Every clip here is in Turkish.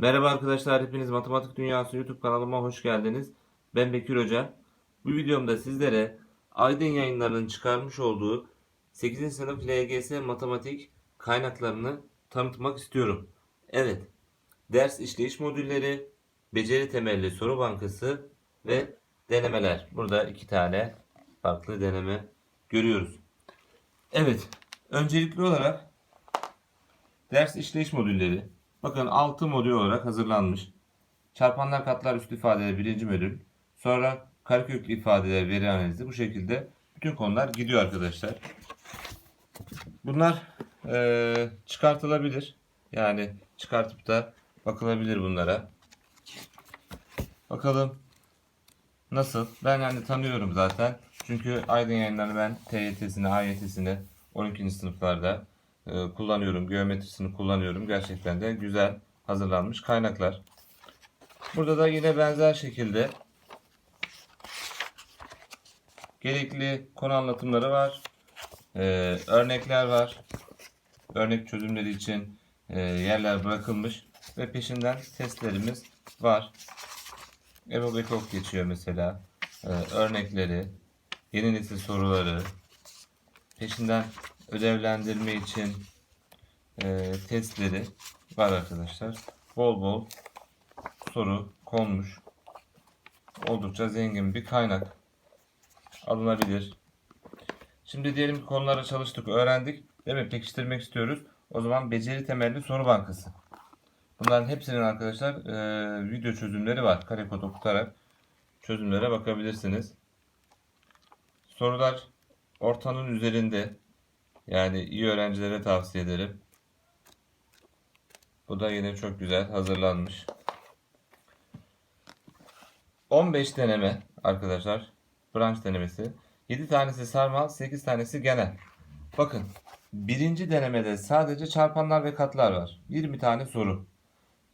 Merhaba arkadaşlar, hepiniz Matematik Dünyası YouTube kanalıma hoş geldiniz. Ben Bekir Hoca. Bu videomda sizlere Aydın Yayınları'nın çıkarmış olduğu 8. sınıf LGS matematik kaynaklarını tanıtmak istiyorum. Evet, ders işleyiş modülleri, beceri temelli soru bankası ve denemeler. Burada iki tane farklı deneme görüyoruz. Evet, öncelikli olarak ders işleyiş modülleri. Bakın 6 modül olarak hazırlanmış. Çarpanlar katlar üst ifadeleri birinci modül. Sonra kareköklü ifadeler veri analizi. Bu şekilde bütün konular gidiyor arkadaşlar. Bunlar eee, çıkartılabilir. Yani çıkartıp da bakılabilir bunlara. Bakalım nasıl? Ben yani tanıyorum zaten. Çünkü Aydın yayınlarını ben TYT'sini, AYT'sini 12. sınıflarda e, kullanıyorum. Geometrisini kullanıyorum. Gerçekten de güzel hazırlanmış kaynaklar. Burada da yine benzer şekilde gerekli konu anlatımları var. E, örnekler var. Örnek çözümleri için e, yerler bırakılmış ve peşinden testlerimiz var. Ebo Bekok geçiyor mesela. E, örnekleri, yeni nesil soruları, peşinden ödevlendirme için e, testleri var arkadaşlar. Bol bol soru konmuş. Oldukça zengin bir kaynak. Alınabilir. Şimdi diyelim ki konulara çalıştık, öğrendik. Değil mi? Pekiştirmek istiyoruz. O zaman beceri temelli soru bankası. Bunların hepsinin arkadaşlar e, video çözümleri var. Kare kod okutarak çözümlere bakabilirsiniz. Sorular ortanın üzerinde. Yani iyi öğrencilere tavsiye ederim. Bu da yine çok güzel hazırlanmış. 15 deneme arkadaşlar. Branş denemesi. 7 tanesi sarmal, 8 tanesi genel. Bakın birinci denemede sadece çarpanlar ve katlar var. 20 tane soru.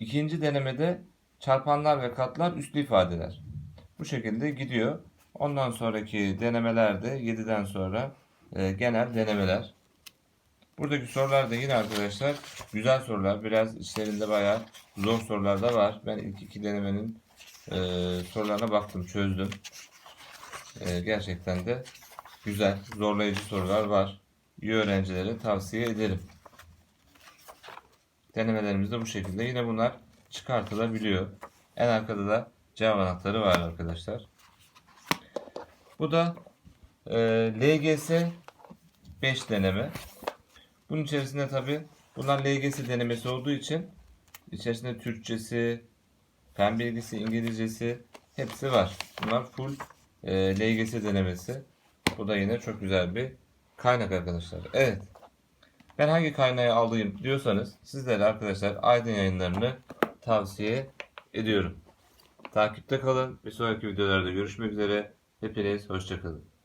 İkinci denemede çarpanlar ve katlar üslü ifadeler. Bu şekilde gidiyor. Ondan sonraki denemelerde 7'den sonra e, genel denemeler. Buradaki sorular da yine arkadaşlar güzel sorular. Biraz içlerinde bayağı zor sorular da var. Ben ilk iki denemenin e, sorularına baktım, çözdüm. E, gerçekten de güzel, zorlayıcı sorular var. İyi öğrencilere tavsiye ederim. Denemelerimiz de bu şekilde. Yine bunlar çıkartılabiliyor. En arkada da cevap anahtarı var arkadaşlar. Bu da e, LGS 5 deneme. Bunun içerisinde tabi bunlar LGS denemesi olduğu için içerisinde Türkçesi, fen bilgisi, İngilizcesi hepsi var. Bunlar full e, LGS denemesi. Bu da yine çok güzel bir kaynak arkadaşlar. Evet. Ben hangi kaynağı alayım diyorsanız sizlere arkadaşlar Aydın yayınlarını tavsiye ediyorum. Takipte kalın. Bir sonraki videolarda görüşmek üzere. Hepiniz hoşçakalın.